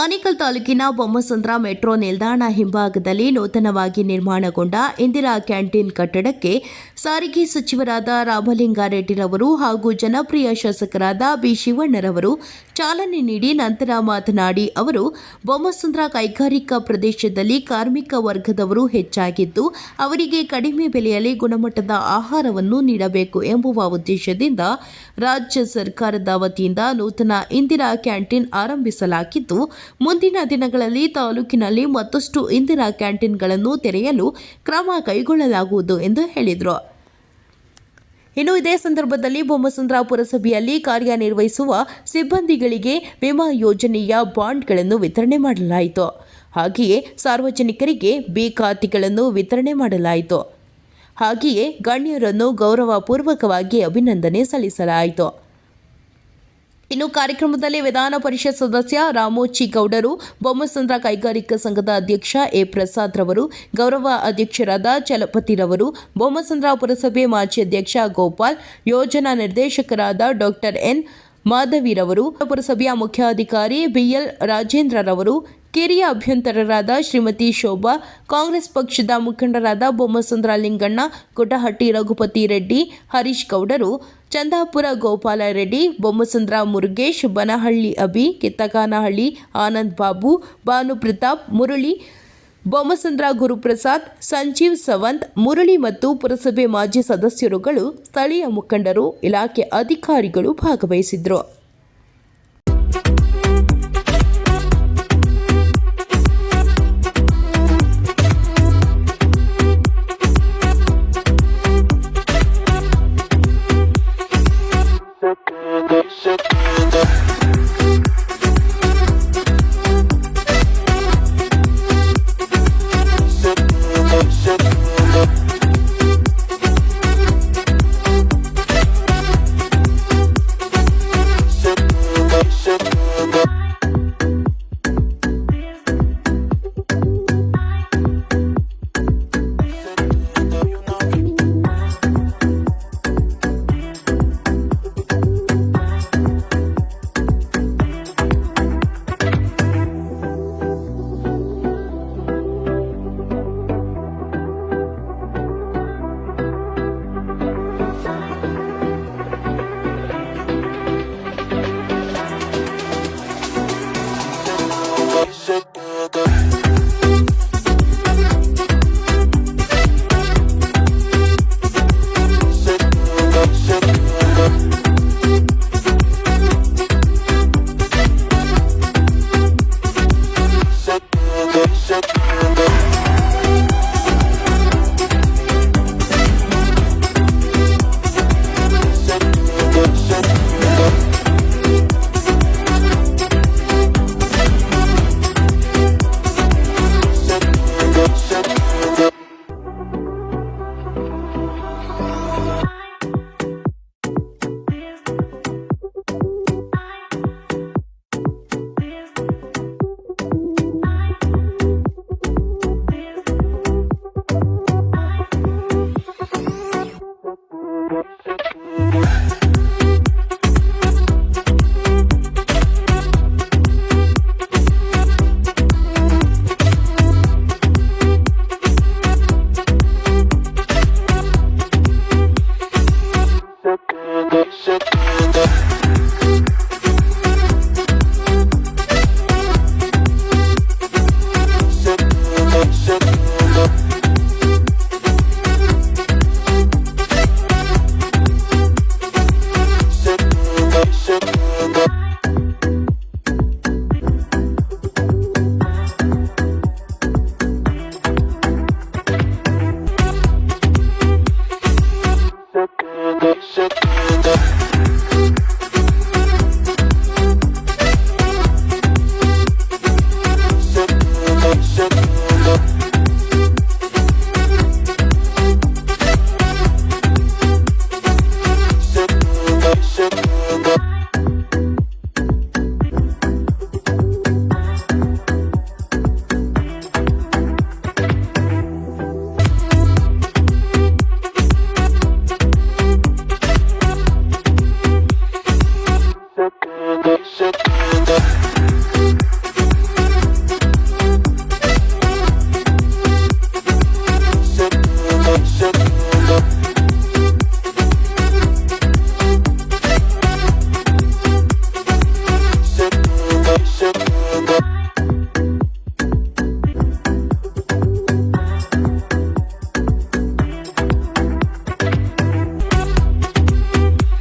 ಆನೇಕಲ್ ತಾಲೂಕಿನ ಬೊಮ್ಮಸಂದ್ರ ಮೆಟ್ರೋ ನಿಲ್ದಾಣ ಹಿಂಭಾಗದಲ್ಲಿ ನೂತನವಾಗಿ ನಿರ್ಮಾಣಗೊಂಡ ಇಂದಿರಾ ಕ್ಯಾಂಟೀನ್ ಕಟ್ಟಡಕ್ಕೆ ಸಾರಿಗೆ ಸಚಿವರಾದ ರಾಮಲಿಂಗಾರೆಡ್ಡಿರವರು ಹಾಗೂ ಜನಪ್ರಿಯ ಶಾಸಕರಾದ ಬಿ ಶಿವಣ್ಣರವರು ಚಾಲನೆ ನೀಡಿ ನಂತರ ಮಾತನಾಡಿ ಅವರು, ಬೊಮ್ಮಸಂದ್ರ ಕೈಗಾರಿಕಾ ಪ್ರದೇಶದಲ್ಲಿ ಕಾರ್ಮಿಕ ವರ್ಗದವರು ಹೆಚ್ಚಾಗಿದ್ದು, ಅವರಿಗೆ ಕಡಿಮೆ ಬೆಲೆಯಲ್ಲಿ ಗುಣಮಟ್ಟದ ಆಹಾರವನ್ನು ನೀಡಬೇಕು ಎಂಬುವ ಉದ್ದೇಶದಿಂದ ರಾಜ್ಯ ಸರ್ಕಾರದ ವತಿಯಿಂದ ನೂತನ ಇಂದಿರಾ ಕ್ಯಾಂಟೀನ್ ಆರಂಭಿಸಲಾಗಿದ್ದು ಮುಂದಿನ ದಿನಗಳಲ್ಲಿ ತಾಲೂಕಿನಲ್ಲಿ ಮತ್ತಷ್ಟು ಇಂದಿರಾ ಕ್ಯಾಂಟೀನ್ಗಳನ್ನು ತೆರೆಯಲು ಕ್ರಮ ಕೈಗೊಳ್ಳಲಾಗುವುದು ಎಂದು ಹೇಳಿದರು. ಇನ್ನು ಇದೇ ಸಂದರ್ಭದಲ್ಲಿ ಬೊಮ್ಮಸಂದ್ರ ಪುರಸಭೆಯಲ್ಲಿ ಕಾರ್ಯನಿರ್ವಹಿಸುವ ಸಿಬ್ಬಂದಿಗಳಿಗೆ ವಿಮಾ ಯೋಜನೆಯ ಬಾಂಡ್ಗಳನ್ನು ವಿತರಣೆ ಮಾಡಲಾಯಿತು. ಹಾಗೆಯೇ ಸಾರ್ವಜನಿಕರಿಗೆ ಬಿ ಖಾತೆಗಳನ್ನು ವಿತರಣೆ ಮಾಡಲಾಯಿತು. ಹಾಗೆಯೇ ಗಣ್ಯರನ್ನು ಗೌರವಪೂರ್ವಕವಾಗಿ ಅಭಿನಂದನೆ ಸಲ್ಲಿಸಲಾಯಿತು. ಇನ್ನು ಕಾರ್ಯಕ್ರಮದಲ್ಲಿ ವಿಧಾನ ಪರಿಷತ್ ಸದಸ್ಯ ರಾಮೋಚಿ ಗೌಡರು ಬೊಮ್ಮಸಂದ್ರ ಕೈಗಾರಿಕಾ ಸಂಘದ ಅಧ್ಯಕ್ಷ ಎ ಪ್ರಸಾದ್ ರವರು, ಗೌರವ ಅಧ್ಯಕ್ಷರಾದ ಚಲಪತಿರವರು ಬೊಮ್ಮಸಂದ್ರ ಪುರಸಭೆ ಮಾಜಿ ಅಧ್ಯಕ್ಷ ಗೋಪಾಲ್, ಯೋಜನಾ ನಿರ್ದೇಶಕರಾದ ಡಾಕ್ಟರ್ ಎನ್ ಮಾಧವಿರವರು ಪುರಸಭೆಯ ಮುಖ್ಯಾಧಿಕಾರಿ ಬಿಎಲ್ ರಾಜೇಂದ್ರರವರು ಕಿರಿಯ ಅಭ್ಯಂತರರಾದ ಶ್ರೀಮತಿ ಶೋಭಾ, ಕಾಂಗ್ರೆಸ್ ಪಕ್ಷದ ಮುಖಂಡರಾದ ಬೊಮ್ಮಸಂದ್ರ ಲಿಂಗಣ್ಣ ಕೊಟಹಟ್ಟಿ ರಘುಪತಿ ರೆಡ್ಡಿ, ಹರೀಶ್ ಗೌಡರು ಚಂದಾಪುರ ಗೋಪಾಲ ರೆಡ್ಡಿ, ಬೊಮ್ಮಸಂದ್ರ ಮುರುಗೇಶ್, ಬನಹಳ್ಳಿ ಅಭಿ, ಕಿತ್ತಗಾನಹಳ್ಳಿ, ಆನಂದ್ ಬಾಬು, ಭಾನು ಪ್ರತಾಪ್, ಮುರಳಿ, ಬೊಮ್ಮಸಂದ್ರ ಗುರುಪ್ರಸಾದ್, ಸಂಜೀವ್ ಸವಂತ್, ಮುರಳಿ ಮತ್ತು ಪುರಸಭೆ ಮಾಜಿ ಸದಸ್ಯರುಗಳು ಸ್ಥಳೀಯ ಮುಖಂಡರು, ಇಲಾಖೆ ಅಧಿಕಾರಿಗಳು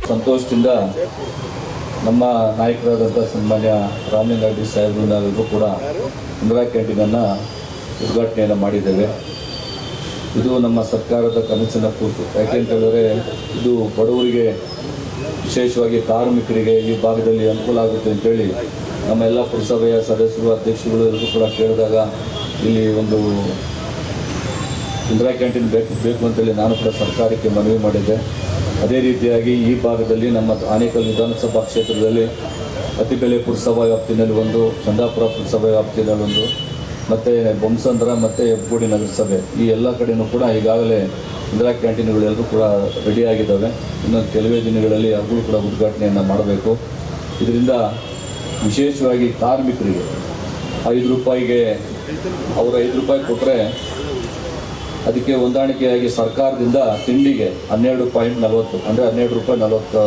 ಭಾಗವಹಿಸಿದ್ರು ನಮ್ಮ ನಾಯಕರಾದಂಥ ಸನ್ಮಾನ್ಯ ರಾಮಲಿಂಗಾರೆಡ್ಡಿ ಸಾಹೇಬರು ನಾವೆಲ್ಲರೂ ಕೂಡ ಇಂದಿರಾ ಕ್ಯಾಂಟೀನನ್ನು ಉದ್ಘಾಟನೆಯನ್ನು ಮಾಡಿದ್ದೇವೆ. ಇದು ನಮ್ಮ ಸರ್ಕಾರದ ಕನಸಿನ ಕೂಸು. ಹೇಳಿದ್ರೆ, ಇದು ಬಡವರಿಗೆ, ವಿಶೇಷವಾಗಿ ಕಾರ್ಮಿಕರಿಗೆ ಈ ಭಾಗದಲ್ಲಿ ಅನುಕೂಲ ಆಗುತ್ತೆ ಅಂತೇಳಿ ನಮ್ಮ ಎಲ್ಲ ಪುರಸಭೆಯ ಸದಸ್ಯರು, ಅಧ್ಯಕ್ಷರುಗಳು ಎಲ್ಲರೂ ಕೂಡ ಕೇಳಿದಾಗ ಇಲ್ಲಿ ಒಂದು ಇಂದಿರಾ ಕ್ಯಾಂಟೀನ್ ಬೇಕು ಬೇಕು ಅಂತೇಳಿ ನಾನು ಕೂಡ ಸರ್ಕಾರಕ್ಕೆ ಮನವಿ ಮಾಡಿದ್ದೆ. ಅದೇ ರೀತಿಯಾಗಿ ಈ ಭಾಗದಲ್ಲಿ ನಮ್ಮ ಆನೇಕಲ್ ವಿಧಾನಸಭಾ ಕ್ಷೇತ್ರದಲ್ಲಿ ಅತಿಬೆಲೆ ಪುರಸಭಾ ವ್ಯಾಪ್ತಿನಲ್ಲಿ ಒಂದು, ಚಂದಾಪುರ ಪುರಸಭಾ ವ್ಯಾಪ್ತಿನಲ್ಲಿ ಒಂದು, ಮತ್ತು ಬೊಮ್ಮಸಂದ್ರ ಮತ್ತು ಹೆಬ್ಬಗೋಡಿ ನಗರಸಭೆ. ಈ ಎಲ್ಲ ಕಡೆಯೂ ಕೂಡ ಈಗಾಗಲೇ ಇಂದಿರಾ ಕ್ಯಾಂಟೀನ್ಗಳು ಎಲ್ಲರೂ ಕೂಡ ರೆಡಿಯಾಗಿದ್ದಾವೆ ಇನ್ನು ಕೆಲವೇ ದಿನಗಳಲ್ಲಿ ಅವುಗಳು ಕೂಡ ಉದ್ಘಾಟನೆಯನ್ನು ಮಾಡಬೇಕು. ಇದರಿಂದ ವಿಶೇಷವಾಗಿ ಕಾರ್ಮಿಕರಿಗೆ ಐದು ರೂಪಾಯಿಗೆ, ಅವರು ಐದು ರೂಪಾಯಿ ಕೊಟ್ಟರೆ ಅದಕ್ಕೆ ಹೊಂದಾಣಿಕೆಯಾಗಿ ಸರ್ಕಾರದಿಂದ ತಿಂಡಿಗೆ ಹನ್ನೆರಡು ಪಾಯಿಂಟ್ ನಲವತ್ತು, ಅಂದರೆ ಹನ್ನೆರಡು ರೂಪಾಯಿ ನಲವತ್ತು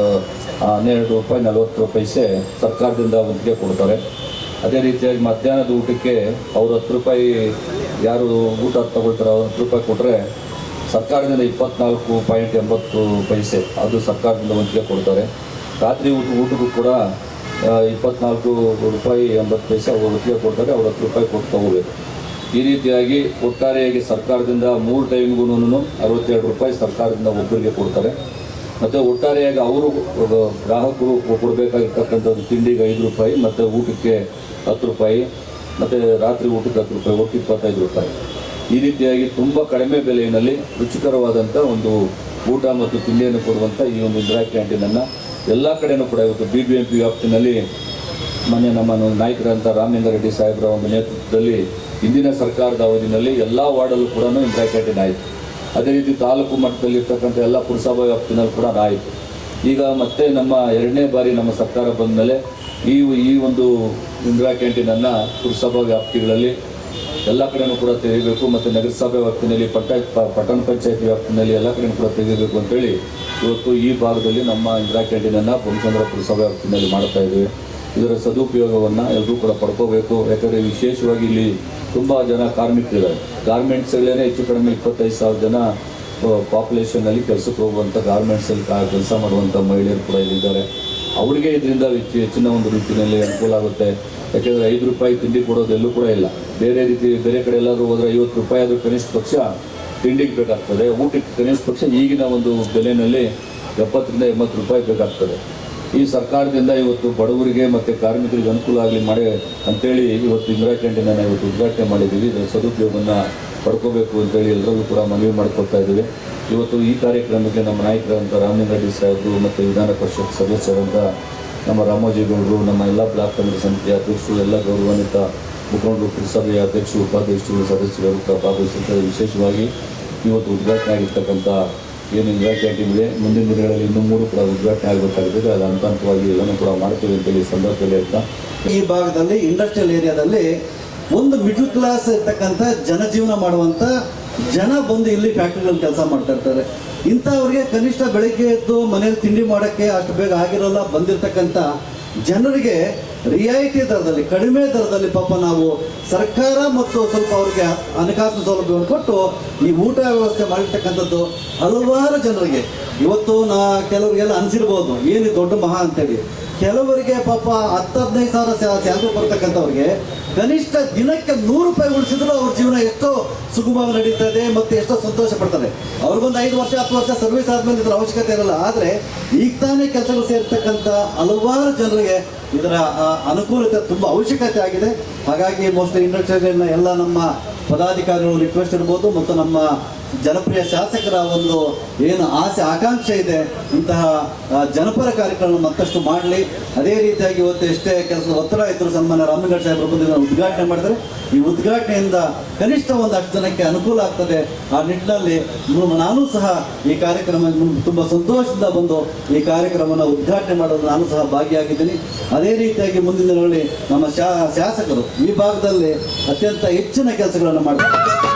ಹನ್ನೆರಡು ರೂಪಾಯಿ ನಲವತ್ತು ಪೈಸೆ ಸರ್ಕಾರದಿಂದ ಒಂದಿಗೆ ಕೊಡ್ತಾರೆ. ಅದೇ ರೀತಿಯಾಗಿ ಮಧ್ಯಾಹ್ನದ ಊಟಕ್ಕೆ ಅವ್ರು ಹತ್ತು ರೂಪಾಯಿ, ಯಾರು ಊಟ ತಗೊಳ್ತಾರೆ ಅವ್ರು ಹತ್ತು ರೂಪಾಯಿ ಕೊಟ್ಟರೆ ಸರ್ಕಾರದಿಂದ ಇಪ್ಪತ್ನಾಲ್ಕು ಪಾಯಿಂಟ್ ಎಂಬತ್ತು ಪೈಸೆ ಅದು ಸರ್ಕಾರದಿಂದ ಒಂದಿಗೆ ಕೊಡ್ತಾರೆ. ರಾತ್ರಿ ಊಟ, ಊಟಕ್ಕೂ ಕೂಡ ಇಪ್ಪತ್ನಾಲ್ಕು ರೂಪಾಯಿ ಎಂಬತ್ತು ಪೈಸೆ ಅವ್ರು ಒಟ್ಟಿಗೆ ಕೊಡ್ತಾರೆ, ಅವ್ರು ಹತ್ತು ರೂಪಾಯಿ ಕೊಟ್ಟು ತಗೋಬೇಕು. ಈ ರೀತಿಯಾಗಿ ಒಟ್ಟಾರೆಯಾಗಿ ಸರ್ಕಾರದಿಂದ ಮೂರು ಟೈಮ್ಗೂ ಅರವತ್ತೆರಡು ರೂಪಾಯಿ ಸರ್ಕಾರದಿಂದ ಒಬ್ಬರಿಗೆ ಕೊಡ್ತಾರೆ. ಮತ್ತು ಒಟ್ಟಾರೆಯಾಗಿ ಅವರು ಗ್ರಾಹಕರು ಗ್ರಾಹಕರು ಕೊಡಬೇಕಾಗಿರ್ತಕ್ಕಂಥದ್ದು ತಿಂಡಿಗೆ ಐದು ರೂಪಾಯಿ, ಮತ್ತು ಊಟಕ್ಕೆ ಹತ್ತು ರೂಪಾಯಿ, ಮತ್ತು ರಾತ್ರಿ ಊಟಕ್ಕೆ ಹತ್ತು ರೂಪಾಯಿ, ಒಟ್ಟು ಇಪ್ಪತ್ತೈದು ರೂಪಾಯಿ. ಈ ರೀತಿಯಾಗಿ ತುಂಬ ಕಡಿಮೆ ಬೆಲೆಯಲ್ಲಿ ರುಚಿಕರವಾದಂಥ ಒಂದು ಊಟ ಮತ್ತು ತಿಂಡಿಯನ್ನು ಕೊಡುವಂಥ ಈ ಒಂದು ಇಂದಿರಾ ಕ್ಯಾಂಟೀನನ್ನು ಎಲ್ಲ ಕಡೆಯೂ ಕೂಡ ಇವತ್ತು ಬಿ ಬಿ ಎಂ ಪಿ ವ್ಯಾಪ್ತಿನಲ್ಲಿ ಮೊನ್ನೆ ನಮ್ಮ ನಾಯಕರಂಥ ರಾಮಲಿಂಗಾರೆಡ್ಡಿ ಸಾಹೇಬರ ಒಂದು ನೇತೃತ್ವದಲ್ಲಿ ಹಿಂದಿನ ಸರ್ಕಾರದ ಅವಧಿನಲ್ಲಿ ಎಲ್ಲ ವಾರ್ಡಲ್ಲೂ ಕೂಡ ಇಂದಿರಾ ಕ್ಯಾಂಟೀನ್ ಆಯಿತು ಅದೇ ರೀತಿ ತಾಲೂಕು ಮಟ್ಟದಲ್ಲಿ ಇರ್ತಕ್ಕಂಥ ಎಲ್ಲ ಪುರಸಭಾ ವ್ಯಾಪ್ತಿನಲ್ಲಿ ಕೂಡ ಆಯಿತು. ಈಗ ಮತ್ತೆ ನಮ್ಮ ಎರಡನೇ ಬಾರಿ ನಮ್ಮ ಸರ್ಕಾರ ಬಂದ ಮೇಲೆ ಈ ಈ ಒಂದು ಇಂದಿರಾ ಕ್ಯಾಂಟೀನನ್ನು ಪುರಸಭಾ ವ್ಯಾಪ್ತಿಗಳಲ್ಲಿ ಎಲ್ಲ ಕಡೆನೂ ಕೂಡ ತೆಗಿಬೇಕು ಮತ್ತು ನಗರಸಭೆ ವ್ಯಾಪ್ತಿನಲ್ಲಿ, ಪಟ್ಟ ಪ- ಪಟ್ಟಣ ಪಂಚಾಯತ್ ವ್ಯಾಪ್ತಿನಲ್ಲಿ ಎಲ್ಲ ಕಡೆನೂ ಕೂಡ ತೆಗಿಬೇಕು ಅಂತೇಳಿ ಇವತ್ತು ಈ ಭಾಗದಲ್ಲಿ ನಮ್ಮ ಇಂದಿರಾ ಕ್ಯಾಂಟೀನನ್ನು ಬೊಮ್ಮಚಂದ್ರ ಪುರಸಭೆ ವ್ಯಾಪ್ತಿನಲ್ಲಿ ಮಾಡ್ತಾ ಇದ್ದೀವಿ. ಇದರ ಸದುಪಯೋಗವನ್ನು ಎಲ್ಲರೂ ಕೂಡ ಪಡ್ಕೋಬೇಕು. ಯಾಕಂದರೆ ವಿಶೇಷವಾಗಿ ಇಲ್ಲಿ ತುಂಬ ಜನ ಕಾರ್ಮಿಕರಿದ್ದಾರೆ. ಗಾರ್ಮೆಂಟ್ಸಲ್ಲೇ ಹೆಚ್ಚು ಕಡಿಮೆ ಇಪ್ಪತ್ತೈದು ಸಾವಿರ ಜನ ಪಾಪ್ಯುಲೇಷನ್ನಲ್ಲಿ ಕೆಲಸಕ್ಕೆ ಹೋಗುವಂಥ ಗಾರ್ಮೆಂಟ್ಸಲ್ಲಿ ಕೆಲಸ ಮಾಡುವಂಥ ಮಹಿಳೆಯರು ಕೂಡ ಇಲ್ಲಿದ್ದಾರೆ. ಅವ್ರಿಗೆ ಇದರಿಂದ ಹೆಚ್ಚು, ಹೆಚ್ಚಿನ ಒಂದು ರೀತಿಯಲ್ಲಿ ಅನುಕೂಲ ಆಗುತ್ತೆ. ಯಾಕೆಂದರೆ ಐದು ರೂಪಾಯಿ ತಿಂಡಿ ಕೊಡೋದು ಎಲ್ಲೂ ಕೂಡ ಇಲ್ಲ. ಬೇರೆ ರೀತಿ, ಬೇರೆ ಕಡೆ ಎಲ್ಲಾದರೂ ಹೋದರೆ ಐವತ್ತು ರೂಪಾಯಿ ಆದರೂ ಕನಿಷ್ಠ ಪಕ್ಷ ತಿಂಡಿಗೆ ಬೇಕಾಗ್ತದೆ. ಊಟಕ್ಕೆ ಕನಿಷ್ಠ ಪಕ್ಷ ಈಗಿನ ಒಂದು ಬೆಲೆಯಲ್ಲಿ ಎಪ್ಪತ್ತರಿಂದ ಎಂಬತ್ತು ರೂಪಾಯಿ ಬೇಕಾಗ್ತದೆ. ಈ ಸರ್ಕಾರದಿಂದ ಇವತ್ತು ಬಡವರಿಗೆ ಮತ್ತು ಕಾರ್ಮಿಕರಿಗೆ ಅನುಕೂಲ ಆಗಲಿ ಮಾಡಿ ಅಂತೇಳಿ ಇವತ್ತು ಇಂದಿರಾ ಕ್ಯಾಂಟೀನನ್ನು ಇವತ್ತು ಉದ್ಘಾಟನೆ ಮಾಡಿದ್ದೀವಿ. ಇದರ ಸದುಪಯೋಗವನ್ನು ಪಡ್ಕೋಬೇಕು ಅಂತೇಳಿ ಎಲ್ಲರಿಗೂ ಕೂಡ ಮನವಿ ಮಾಡಿಕೊಡ್ತಾ ಇದ್ದೀವಿ. ಇವತ್ತು ಈ ಕಾರ್ಯಕ್ರಮಕ್ಕೆ ನಮ್ಮ ನಾಯಕರಂತ ರಾಮಲಿಂಗಾರೆಡ್ಡಿ ಸಾಹೇಬರು ಮತ್ತು ವಿಧಾನ ಪರಿಷತ್ ಸದಸ್ಯರಂತ ನಮ್ಮ ರಾಮೋಜಿಗೌಡರು ನಮ್ಮ ಎಲ್ಲ ಬ್ಲಾಕ್ ಕಾಂಗ್ರೆಸ್ ಸಮಿತಿ ಅಧ್ಯಕ್ಷರು, ಎಲ್ಲ ಗೌರವಾನ್ವಿತ ಮುಖಂಡರು, ಪುರಸಭೆಯ ಅಧ್ಯಕ್ಷರು, ಉಪಾಧ್ಯಕ್ಷರು, ಸದಸ್ಯರು ಭಾಗವಹಿಸಿದ್ದಾರೆ ವಿಶೇಷವಾಗಿ ಇವತ್ತು ಉದ್ಘಾಟನೆ ಆಗಿರ್ತಕ್ಕಂಥ ಏನು ಕ್ಯಾಂಟೀನ್ ಇದೆ, ಮುಂದಿನ ದಿನಗಳಲ್ಲಿ ಇನ್ನೂ ಮೂರು ಕೂಡ ಉದ್ಘಾಟನೆ ಆಗಬೇಕಾಗಿದೆ ಅದು ಹಂತ ಎಲ್ಲನೂ ಕೂಡ ಮಾಡ್ತೀವಿ ಅಂತೇಳಿ ಸಂದರ್ಭದಲ್ಲಿ ಅಂತ ಈ ಭಾಗದಲ್ಲಿ ಇಂಡಸ್ಟ್ರಿಯಲ್ ಏರಿಯಾದಲ್ಲಿ ಒಂದು ಮಿಡ್ಲ್ ಕ್ಲಾಸ್ ಇರ್ತಕ್ಕಂಥ ಜನಜೀವನ ಮಾಡುವಂಥ ಜನ ಬಂದು ಇಲ್ಲಿ ಫ್ಯಾಕ್ಟ್ರಿಗಳಲ್ಲಿ ಕೆಲಸ ಮಾಡ್ತಾ ಇರ್ತಾರೆ. ಇಂಥವ್ರಿಗೆ ಕನಿಷ್ಠ ಬೆಳಗ್ಗೆ ಎದ್ದು ಮನೇಲಿ ತಿಂಡಿ ಮಾಡೋಕ್ಕೆ ಅಷ್ಟು ಬೇಗ ಆಗಿರೋಲ್ಲ ಬಂದಿರತಕ್ಕಂಥ ಜನರಿಗೆ ರಿಯಾಯಿತಿ ದರದಲ್ಲಿ, ಕಡಿಮೆ ದರದಲ್ಲಿ ಪಾಪ ನಾವು ಸರ್ಕಾರ ಮತ್ತು ಸ್ವಲ್ಪ ಅವ್ರಿಗೆ ಹಣಕಾಸು ಸೌಲಭ್ಯವನ್ನು ಕೊಟ್ಟು ಈ ಊಟ ವ್ಯವಸ್ಥೆ ಮಾಡಿರ್ತಕ್ಕಂಥದ್ದು ಹಲವಾರು ಜನರಿಗೆ. ಇವತ್ತು ನಾ ಕೆಲವರಿಗೆಲ್ಲ ಅನಿಸಿರ್ಬೋದು, ಏನು ದೊಡ್ಡ ಮಹಾ ಅಂತೇಳಿ. ಕೆಲವರಿಗೆ ಪಾಪ ಹತ್ತು ಹದಿನೈದು ಸಾವಿರ ಸ್ಯಾಲ್ರಿ ಬರ್ತಕ್ಕಂಥವ್ರಿಗೆ ಕನಿಷ್ಠ ದಿನಕ್ಕೆ ನೂರು ರೂಪಾಯಿ ಉಳಿಸಿದ್ರು ಅವ್ರ ಜೀವನ ಎಷ್ಟೋ ಸುಗಮವಾಗಿ ನಡೀತದೆ ಮತ್ತು ಎಷ್ಟೋ ಸಂತೋಷ ಪಡ್ತಾರೆ ಅವ್ರಿಗೊಂದು ಐದು ವರ್ಷ, ಹತ್ತು ವರ್ಷ ಸರ್ವಿಸ್ ಆದ್ಮೇಲೆ ಇದರ ಅವಶ್ಯಕತೆ ಇರಲ್ಲ. ಆದರೆ ಈಗ ತಾನೇ ಕೆಲಸಗಳು ಸೇರ್ತಕ್ಕಂಥ ಹಲವಾರು ಜನರಿಗೆ ಇದರ ಅನುಕೂಲತೆ ತುಂಬ ಅವಶ್ಯಕತೆ ಆಗಿದೆ. ಹಾಗಾಗಿ ಮೋಸ್ಟ್ಲಿ ಇಂಡಸ್ಟ್ರಿಯಲ್ ಎಲ್ಲ ನಮ್ಮ ಪದಾಧಿಕಾರಿಗಳು ರಿಕ್ವೆಸ್ಟ್ ಇರ್ಬೋದು ಮತ್ತು ನಮ್ಮ ಜನಪ್ರಿಯ ಶಾಸಕರ ಒಂದು ಏನು ಆಸೆ, ಆಕಾಂಕ್ಷೆ ಇದೆ, ಇಂತಹ ಜನಪರ ಕಾರ್ಯಕ್ರಮ ಮತ್ತಷ್ಟು ಮಾಡಲಿ. ಅದೇ ರೀತಿಯಾಗಿ ಇವತ್ತು ಎಷ್ಟೇ ಕೆಲಸ, ಒತ್ತಡ ಇದ್ದರೂ ಸನ್ಮಾನ್ಯ ರಾಮಲಿಂಗ ಸಾಹೇಬರು ಬಂದು ಉದ್ಘಾಟನೆ ಮಾಡಿದರೆ ಈ ಉದ್ಘಾಟನೆಯಿಂದ ಕನಿಷ್ಠ ಒಂದು ಅಷ್ಟು ಜನಕ್ಕೆ ಅನುಕೂಲ ಆಗ್ತದೆ. ಆ ನಿಟ್ಟಿನಲ್ಲಿ ನಾನು ಸಹ ಈ ಕಾರ್ಯಕ್ರಮ ತುಂಬ ಸಂತೋಷದಿಂದ ಬಂದು ಈ ಕಾರ್ಯಕ್ರಮವನ್ನು ಉದ್ಘಾಟನೆ ಮಾಡಲು ನಾನು ಸಹ ಭಾಗಿಯಾಗಿದ್ದೀನಿ. ಅದೇ ರೀತಿಯಾಗಿ ಮುಂದಿನ ದಿನಗಳಲ್ಲಿ ನಮ್ಮ ಶಾಸಕರು ಈ ಭಾಗದಲ್ಲಿ ಅತ್ಯಂತ ಹೆಚ್ಚಿನ ಕೆಲಸಗಳನ್ನು ಮಾಡ್ತಾರೆ.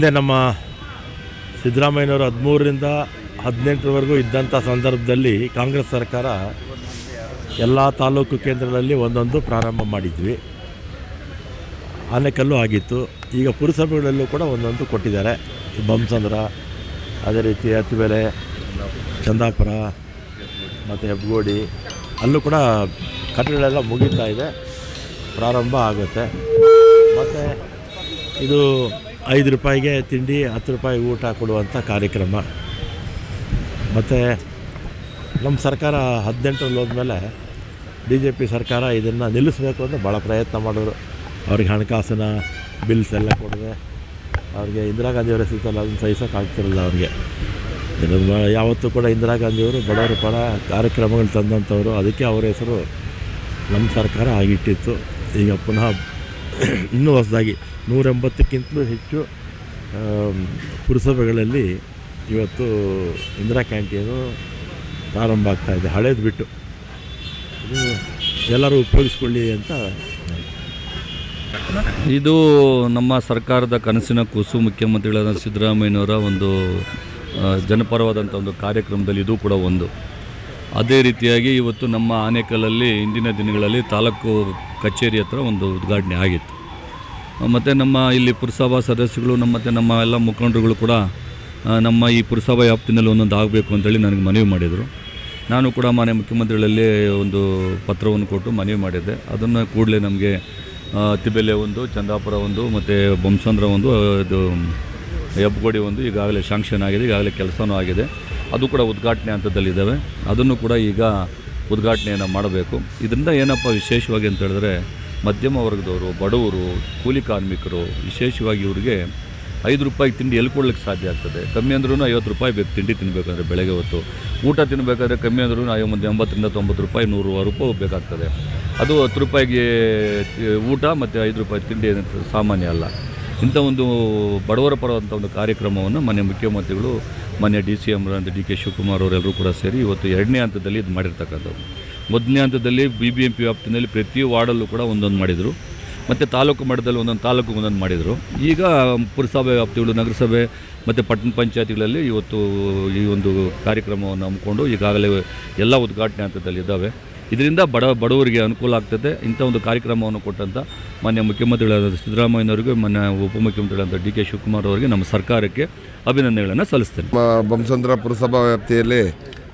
ಹಿಂದೆ ನಮ್ಮ ಸಿದ್ದರಾಮಯ್ಯನವರು ಹದಿಮೂರರಿಂದ ಹದಿನೆಂಟರವರೆಗೂ ಇದ್ದಂಥ ಸಂದರ್ಭದಲ್ಲಿ ಕಾಂಗ್ರೆಸ್ ಸರ್ಕಾರ ಎಲ್ಲ ತಾಲೂಕು ಕೇಂದ್ರದಲ್ಲಿ ಒಂದೊಂದು ಪ್ರಾರಂಭ ಮಾಡಿದ್ವಿ. ಆನೆಕಲ್ಲು ಆಗಿತ್ತು. ಈಗ ಪುರಸಭೆಗಳಲ್ಲೂ ಕೂಡ ಒಂದೊಂದು ಕೊಟ್ಟಿದ್ದಾರೆ. ಬಂಸಂದ್ರ ಅದೇ ರೀತಿ ಹತ್ತಿಬೆಲೆ ಚಂದಾಪುರ, ಮತ್ತು ಹೆಬ್ಗೋಡಿ, ಅಲ್ಲೂ ಕೂಡ ಕಟ್ಟಡಗಳೆಲ್ಲ ಮುಗೀತಾ ಇದೆ. ಪ್ರಾರಂಭ ಆಗುತ್ತೆ. ಮತ್ತು ಇದು ಐದು ರೂಪಾಯಿಗೆ ತಿಂಡಿ, ಹತ್ತು ರೂಪಾಯಿ ಊಟ ಕೊಡುವಂಥ ಕಾರ್ಯಕ್ರಮ. ಮತ್ತು ನಮ್ಮ ಸರ್ಕಾರ ಹದಿನೆಂಟರಲ್ಲಿ ಹೋದ್ಮೇಲೆ ಬಿ ಜೆ ಪಿ ಸರ್ಕಾರ ಇದನ್ನು ನಿಲ್ಲಿಸಬೇಕು ಅಂತ ಭಾಳ ಪ್ರಯತ್ನ ಮಾಡಿದ್ರು. ಅವ್ರಿಗೆ ಹಣಕಾಸಿನ ಬಿಲ್ಸ್ ಎಲ್ಲ ಕೊಡದೆ ಅವ್ರಿಗೆ ಇಂದಿರಾ ಗಾಂಧಿಯವರ ಸಿಗ್ತಲ್ಲ, ಅದನ್ನು ಸಹಿಸೋಕ್ಕಾಗ್ತಿರಲಿಲ್ಲ ಅವ್ರಿಗೆ. ಯಾವತ್ತೂ ಕೂಡ ಇಂದಿರಾ ಗಾಂಧಿಯವರು ಬಡವರ ಪರ ಕಾರ್ಯಕ್ರಮಗಳು ತಂದಂಥವ್ರು. ಅದಕ್ಕೆ ಅವರ ಹೆಸರು ನಮ್ಮ ಸರ್ಕಾರ ಆಗಿಟ್ಟಿತ್ತು. ಈಗ ಪುನಃ ಇನ್ನೂ ಹೊಸದಾಗಿ ನೂರೆಂಬತ್ತಕ್ಕಿಂತಲೂ ಹೆಚ್ಚು ಪುರಸಭೆಗಳಲ್ಲಿ ಇವತ್ತು ಇಂದಿರಾ ಕ್ಯಾಂಟೀನು ಪ್ರಾರಂಭ ಆಗ್ತಾ ಇದೆ, ಹಳೇದು ಬಿಟ್ಟು. ಎಲ್ಲರೂ ಉಪಯೋಗಿಸ್ಕೊಳ್ಳಿ ಅಂತ ಇದು ನಮ್ಮ ಸರ್ಕಾರದ ಕನಸಿನ ಕೂಸು, ಮುಖ್ಯಮಂತ್ರಿಗಳಾದ ಸಿದ್ದರಾಮಯ್ಯನವರ ಒಂದು ಜನಪರವಾದಂಥ ಒಂದು ಕಾರ್ಯಕ್ರಮದಲ್ಲಿ ಇದು ಕೂಡ ಒಂದು. ಅದೇ ರೀತಿಯಾಗಿ ಇವತ್ತು ನಮ್ಮ ಆನೇಕಲ್ಲಲ್ಲಿ ಇಂದಿನ ದಿನಗಳಲ್ಲಿ ತಾಲೂಕು ಕಚೇರಿ ಹತ್ರ ಒಂದು ಉದ್ಘಾಟನೆ ಆಗಿತ್ತು. ಮತ್ತು ನಮ್ಮ ಇಲ್ಲಿ ಪುರಸಭಾ ಸದಸ್ಯಗಳು, ನಮ್ಮ ಮತ್ತು ನಮ್ಮ ಎಲ್ಲ ಮುಖಂಡರುಗಳು ಕೂಡ ನಮ್ಮ ಈ ಪುರಸಭಾ ವ್ಯಾಪ್ತಿನಲ್ಲಿ ಒಂದೊಂದು ಆಗಬೇಕು ಅಂತೇಳಿ ನನಗೆ ಮನವಿ ಮಾಡಿದರು. ನಾನು ಕೂಡ ಮಾನ್ಯ ಮುಖ್ಯಮಂತ್ರಿಗಳಲ್ಲಿ ಒಂದು ಪತ್ರವನ್ನು ಕೊಟ್ಟು ಮನವಿ ಮಾಡಿದ್ದೆ. ಅದನ್ನು ಕೂಡಲೇ ನಮಗೆ ತಿಬೆಲೆ ಒಂದು, ಚಂದಾಪುರ ಒಂದು, ಮತ್ತು ಬೊಮ್ಸಂದ್ರ ಒಂದು ಇದು ಹೆಬ್ಬಗೋಡಿ ಒಂದು, ಈಗಾಗಲೇ ಶಾಂಕ್ಷನ್ ಆಗಿದೆ, ಈಗಾಗಲೇ ಕೆಲಸನೂ ಆಗಿದೆ. ಅದು ಕೂಡ ಉದ್ಘಾಟನೆ ಹಂತದಲ್ಲಿದ್ದಾವೆ. ಅದನ್ನು ಕೂಡ ಈಗ ಉದ್ಘಾಟನೆಯನ್ನು ಮಾಡಬೇಕು. ಇದರಿಂದ ಏನಪ್ಪ ವಿಶೇಷವಾಗಿ ಅಂತ ಹೇಳಿದ್ರೆ, ಮಧ್ಯಮ ವರ್ಗದವರು, ಬಡವರು, ಕೂಲಿ ಕಾರ್ಮಿಕರು, ವಿಶೇಷವಾಗಿ ಇವರಿಗೆ ಐದು ರೂಪಾಯಿ ತಿಂಡಿ ಎಲ್ಲಿ ಸಾಧ್ಯ ಆಗ್ತದೆ? ಕಮ್ಮಿ ಅಂದ್ರೂ ಐವತ್ತು ರೂಪಾಯಿ ಬೇಕು, ತಿಂಡಿ ತಿನ್ನಬೇಕಾದ್ರೆ ಬೆಳಗ್ಗೆ ಹೊತ್ತು. ಊಟ ತಿನ್ನಬೇಕಾದ್ರೆ ಕಮ್ಮಿ ಅಂದ್ರೂ ಒಂದು ಎಂಬತ್ತರಿಂದ ತೊಂಬತ್ತು ರೂಪಾಯಿ, ನೂರು ರೂಪಾಯಿ ಬೇಕಾಗ್ತದೆ. ಅದು ಹತ್ತು ರೂಪಾಯಿಗೆ, ಊಟ ಮತ್ತು ಐದು ರೂಪಾಯಿ ತಿಂಡಿ ಸಾಮಾನ್ಯ ಅಲ್ಲ. ಇಂಥ ಒಂದು ಬಡವರ ಪರವಂಥ ಒಂದು ಕಾರ್ಯಕ್ರಮವನ್ನು ಮಾನ್ಯ ಮುಖ್ಯಮಂತ್ರಿಗಳು, ಮಾನ್ಯ ಡಿ ಸಿ ಅಂತ ಡಿ ಕೆ ಶಿವಕುಮಾರ್ ಅವರೆಲ್ಲರೂ ಕೂಡ ಸೇರಿ ಇವತ್ತು ಎರಡನೇ ಹಂತದಲ್ಲಿ ಇದು ಮಾಡಿರ್ತಕ್ಕಂಥದ್ದು. ಮೊದಲನೇ ಹಂತದಲ್ಲಿ ಬಿ ಬಿ ಎಂ ಪಿ ವ್ಯಾಪ್ತಿನಲ್ಲಿ ಪ್ರತಿ ವಾರ್ಡಲ್ಲೂ ಕೂಡ ಒಂದೊಂದು ಮಾಡಿದರು. ಮತ್ತು ತಾಲೂಕು ಮಟ್ಟದಲ್ಲಿ ಒಂದೊಂದು ತಾಲೂಕು ಒಂದೊಂದು ಮಾಡಿದರು. ಈಗ ಪುರಸಭೆ ವ್ಯಾಪ್ತಿಗಳು, ನಗರಸಭೆ ಮತ್ತು ಪಟ್ಟಣ ಪಂಚಾಯತಿಗಳಲ್ಲಿ ಇವತ್ತು ಈ ಒಂದು ಕಾರ್ಯಕ್ರಮವನ್ನು ಹಮ್ಮಿಕೊಂಡು ಈಗಾಗಲೇ ಎಲ್ಲ ಉದ್ಘಾಟನೆ ಹಂತದಲ್ಲಿ ಇದ್ದಾವೆ. ಇದರಿಂದ ಬಡ ಬಡವರಿಗೆ ಅನುಕೂಲ ಆಗ್ತದೆ. ಇಂಥ ಒಂದು ಕಾರ್ಯಕ್ರಮವನ್ನು ಕೊಟ್ಟಂಥ ಮಾನ್ಯ ಮುಖ್ಯಮಂತ್ರಿಗಳಾದ ಸಿದ್ದರಾಮಯ್ಯನವರಿಗೂ, ಮಾನ್ಯ ಉಪಮುಖ್ಯಮಂತ್ರಿಗಳಾದ ಡಿ ಕೆ ಶಿವಕುಮಾರ್ ಅವರಿಗೆ ನಮ್ಮ ಸರ್ಕಾರಕ್ಕೆ ಅಭಿನಂದನೆಗಳನ್ನು ಸಲ್ಲಿಸ್ತೇನೆ. ನಮ್ಮ ಬೊಮ್ಮಸಂದ್ರ ಪುರಸಭಾ ವ್ಯಾಪ್ತಿಯಲ್ಲಿ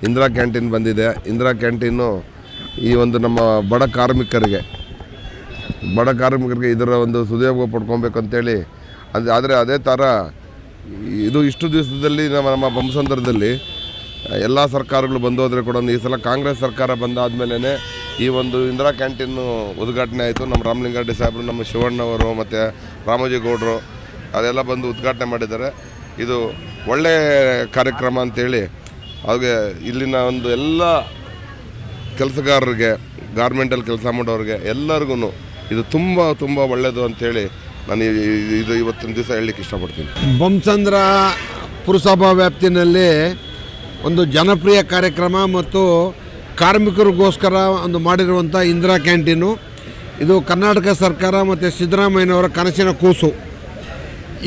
ಇಂದಿರಾ ಕ್ಯಾಂಟೀನ್ ಬಂದಿದೆ. ಇಂದಿರಾ ಕ್ಯಾಂಟೀನು ಈ ಒಂದು ನಮ್ಮ ಬಡ ಕಾರ್ಮಿಕರಿಗೆ ಬಡ ಕಾರ್ಮಿಕರಿಗೆ ಇದರ ಒಂದು ಸುದಯೋಗ ಪಡ್ಕೊಬೇಕು ಅಂತೇಳಿ. ಅದು ಆದರೆ ಅದೇ ಥರ ಇದು ಇಷ್ಟು ದಿವಸದಲ್ಲಿ ನಮ್ಮ ನಮ್ಮ ಬೊಮ್ಮಸಂದ್ರದಲ್ಲಿ ಎಲ್ಲ ಸರ್ಕಾರಗಳು ಬಂದು ಹೋದರೆ ಕೂಡ ಈ ಸಲ ಕಾಂಗ್ರೆಸ್ ಸರ್ಕಾರ ಬಂದಾದಮೇಲೆ ಈ ಒಂದು ಇಂದಿರಾ ಕ್ಯಾಂಟೀನು ಉದ್ಘಾಟನೆ ಆಯಿತು. ನಮ್ಮ ರಾಮಲಿಂಗಾರೆಡ್ಡಿ ಸಾಹೇಬರು, ನಮ್ಮ ಶಿವಣ್ಣವರು ಮತ್ತು ರಾಮೋಜಿ ಗೌಡರು ಅದೆಲ್ಲ ಬಂದು ಉದ್ಘಾಟನೆ ಮಾಡಿದ್ದಾರೆ. ಇದು ಒಳ್ಳೆಯ ಕಾರ್ಯಕ್ರಮ ಅಂತೇಳಿ ಹಾಗೆ ಇಲ್ಲಿನ ಒಂದು ಎಲ್ಲ ಕೆಲಸಗಾರರಿಗೆ ಗಾರ್ಮೆಂಟಲ್ಲಿ ಕೆಲಸ ಮಾಡೋರಿಗೆ ಎಲ್ಲರಿಗೂ ಇದು ತುಂಬ ತುಂಬ ಒಳ್ಳೆಯದು ಅಂತೇಳಿ ನಾನು ಇದು ಇವತ್ತಿನ ದಿವಸ ಹೇಳಲಿಕ್ಕೆ ಇಷ್ಟಪಡ್ತೀನಿ. ಬೊಮ್ಮಚಂದ್ರ ಪುರಸಭಾ ವ್ಯಾಪ್ತಿನಲ್ಲಿ ಒಂದು ಜನಪ್ರಿಯ ಕಾರ್ಯಕ್ರಮ ಮತ್ತು ಕಾರ್ಮಿಕರಿಗೋಸ್ಕರ ಒಂದು ಮಾಡಿರುವಂಥ ಇಂದಿರಾ ಕ್ಯಾಂಟೀನು. ಇದು ಕರ್ನಾಟಕ ಸರ್ಕಾರ ಮತ್ತು ಸಿದ್ದರಾಮಯ್ಯನವರ ಕನಸಿನ ಕೂಸು.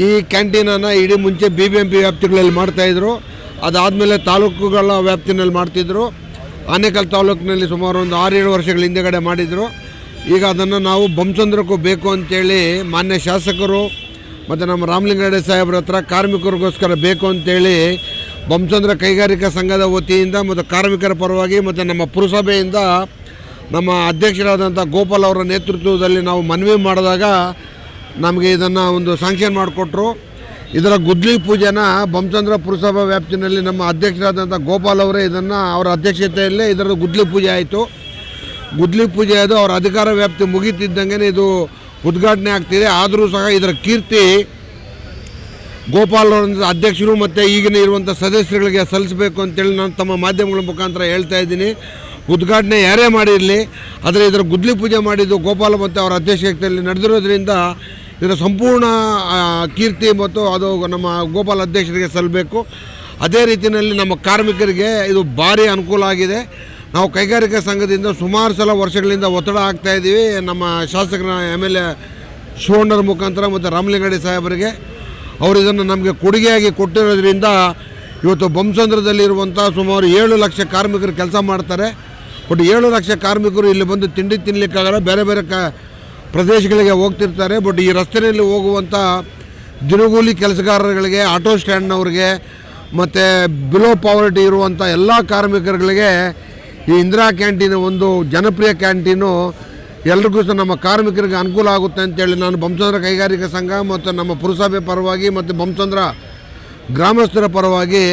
ಈ ಕ್ಯಾಂಟೀನನ್ನು ಇಡೀ ಮುಂಚೆ ಬಿ ಬಿ ಎಂ ಪಿ ವ್ಯಾಪ್ತಿಗಳಲ್ಲಿ ಮಾಡ್ತಾಯಿದ್ರು ಅದಾದಮೇಲೆ ತಾಲೂಕುಗಳ ವ್ಯಾಪ್ತಿನಲ್ಲಿ ಮಾಡ್ತಿದ್ರು. ಆನೇಕಲ್ ತಾಲೂಕಿನಲ್ಲಿ ಸುಮಾರು ಒಂದು ಆರೇಳು ವರ್ಷಗಳ ಹಿಂದೆಗಡೆ ಮಾಡಿದರು. ಈಗ ಅದನ್ನು ನಾವು ಬೊಮ್ಮಸಂದ್ರಕ್ಕೂ ಬೇಕು ಅಂತೇಳಿ ಮಾನ್ಯ ಶಾಸಕರು ಮತ್ತು ನಮ್ಮ ರಾಮಲಿಂಗಾರೆಡ್ಡಿ ಸಾಹೇಬ್ರ ಹತ್ರ ಕಾರ್ಮಿಕರಿಗೋಸ್ಕರ ಬೇಕು ಅಂತೇಳಿ ಬೊಮ್ಮಸಂದ್ರ ಕೈಗಾರಿಕಾ ಸಂಘದ ವತಿಯಿಂದ ಮತ್ತು ಕಾರ್ಮಿಕರ ಪರವಾಗಿ ಮತ್ತು ನಮ್ಮ ಪುರಸಭೆಯಿಂದ ನಮ್ಮ ಅಧ್ಯಕ್ಷರಾದಂಥ ಗೋಪಾಲ್ ಅವರ ನೇತೃತ್ವದಲ್ಲಿ ನಾವು ಮನವಿ ಮಾಡಿದಾಗ ನಮಗೆ ಇದನ್ನು ಒಂದು ಸ್ಯಾಂಕ್ಷನ್ ಮಾಡಿಕೊಟ್ರು. ಇದರ ಗುದ್ಲಿ ಪೂಜೆನ ಬೊಮ್ಮಚಂದ್ರ ಪುರಸಭಾ ವ್ಯಾಪ್ತಿನಲ್ಲಿ ನಮ್ಮ ಅಧ್ಯಕ್ಷರಾದಂಥ ಗೋಪಾಲ್ ಅವರೇ ಇದನ್ನು ಅವರ ಅಧ್ಯಕ್ಷತೆಯಲ್ಲೇ ಇದರ ಗುದ್ಲಿ ಪೂಜೆ ಆಯಿತು. ಗುದ್ಲಿ ಪೂಜೆ ಅದು ಅವರ ಅಧಿಕಾರ ವ್ಯಾಪ್ತಿ ಮುಗೀತಿದ್ದಂಗೆ ಇದು ಉದ್ಘಾಟನೆ ಆಗ್ತಿದೆ. ಆದರೂ ಸಹ ಇದರ ಕೀರ್ತಿ ಗೋಪಾಲ್ ಅವರ ಅಧ್ಯಕ್ಷರು ಮತ್ತು ಈಗಿನ ಇರುವಂಥ ಸದಸ್ಯರುಗಳಿಗೆ ಸಲ್ಲಿಸಬೇಕು ಅಂತೇಳಿ ನಾನು ತಮ್ಮ ಮಾಧ್ಯಮಗಳ ಮುಖಾಂತರ ಹೇಳ್ತಾ ಇದ್ದೀನಿ. ಉದ್ಘಾಟನೆ ಯಾರೇ ಮಾಡಿರಲಿ, ಆದರೆ ಇದರ ಗುದ್ಲಿ ಪೂಜೆ ಮಾಡಿದ್ದು ಗೋಪಾಲ ಮತ್ತು ಅವರ ಅಧ್ಯಕ್ಷತೆಯಲ್ಲಿ ನಡೆದಿರೋದ್ರಿಂದ ಇದರ ಸಂಪೂರ್ಣ ಕೀರ್ತಿ ಮತ್ತು ಅದು ನಮ್ಮ ಗೋಪಾಲ್ ಅಧ್ಯಕ್ಷರಿಗೆ ಸಲ್ಲಬೇಕು. ಅದೇ ರೀತಿಯಲ್ಲಿ ನಮ್ಮ ಕಾರ್ಮಿಕರಿಗೆ ಇದು ಭಾರಿ ಅನುಕೂಲ ಆಗಿದೆ. ನಾವು ಕೈಗಾರಿಕಾ ಸಂಘದಿಂದ ಸುಮಾರು ಸಲ ವರ್ಷಗಳಿಂದ ಒತ್ತಡ ಆಗ್ತಾಯಿದ್ದೀವಿ ನಮ್ಮ ಶಾಸಕರ ಎಂ ಎಲ್ ಎ ಶಿವಣ್ಣರ ಮುಖಾಂತರ ಮತ್ತು ರಾಮಲಿಂಗಡಿ ಸಾಹೇಬರಿಗೆ. ಅವರು ಇದನ್ನು ನಮಗೆ ಕೊಡುಗೆಯಾಗಿ ಕೊಟ್ಟಿರೋದ್ರಿಂದ ಇವತ್ತು ಬೊಮ್ಮಸಂದ್ರದಲ್ಲಿರುವಂಥ ಸುಮಾರು ಏಳು ಲಕ್ಷ ಕಾರ್ಮಿಕರು ಕೆಲಸ ಮಾಡ್ತಾರೆ. ಬಟ್ ಏಳು ಲಕ್ಷ ಕಾರ್ಮಿಕರು ಇಲ್ಲಿ ಬಂದು ತಿಂಡಿ ತಿನ್ನಲಿಕ್ಕಾಗಲ್ಲ ಬೇರೆ ಬೇರೆ ಕ ಪ್ರದೇಶಗಳಿಗೆ ಹೋಗ್ತಿರ್ತಾರೆ. ಬಟ್ ಈ ರಸ್ತೆಯಲ್ಲಿ ಹೋಗುವಂಥ ದಿನಗೂಲಿ ಕೆಲಸಗಾರರುಗಳಿಗೆ, ಆಟೋ ಸ್ಟ್ಯಾಂಡ್ನವ್ರಿಗೆ, ಮತ್ತು ಬಿಲೋ ಪಾವರ್ಟಿ ಇರುವಂಥ ಎಲ್ಲ ಕಾರ್ಮಿಕರುಗಳಿಗೆ ಈ ಇಂದಿರಾ ಕ್ಯಾಂಟೀನ್ ಒಂದು ಜನಪ್ರಿಯ ಕ್ಯಾಂಟೀನು ಎಲ್ರಿಗೂ ಸಹ ನಮ್ಮ ಕಾರ್ಮಿಕರಿಗೆ ಅನುಕೂಲ ಆಗುತ್ತೆ ಅಂತೇಳಿ ನಾನು ಬೊಮ್ಮಸಂದ್ರ ಕೈಗಾರಿಕಾ ಸಂಘ ಮತ್ತು ನಮ್ಮ ಪುರಸಭೆ ಪರವಾಗಿ ಮತ್ತು ಬೊಮ್ಮಸಂದ್ರ ಗ್ರಾಮಸ್ಥರ ಪರವಾಗಿ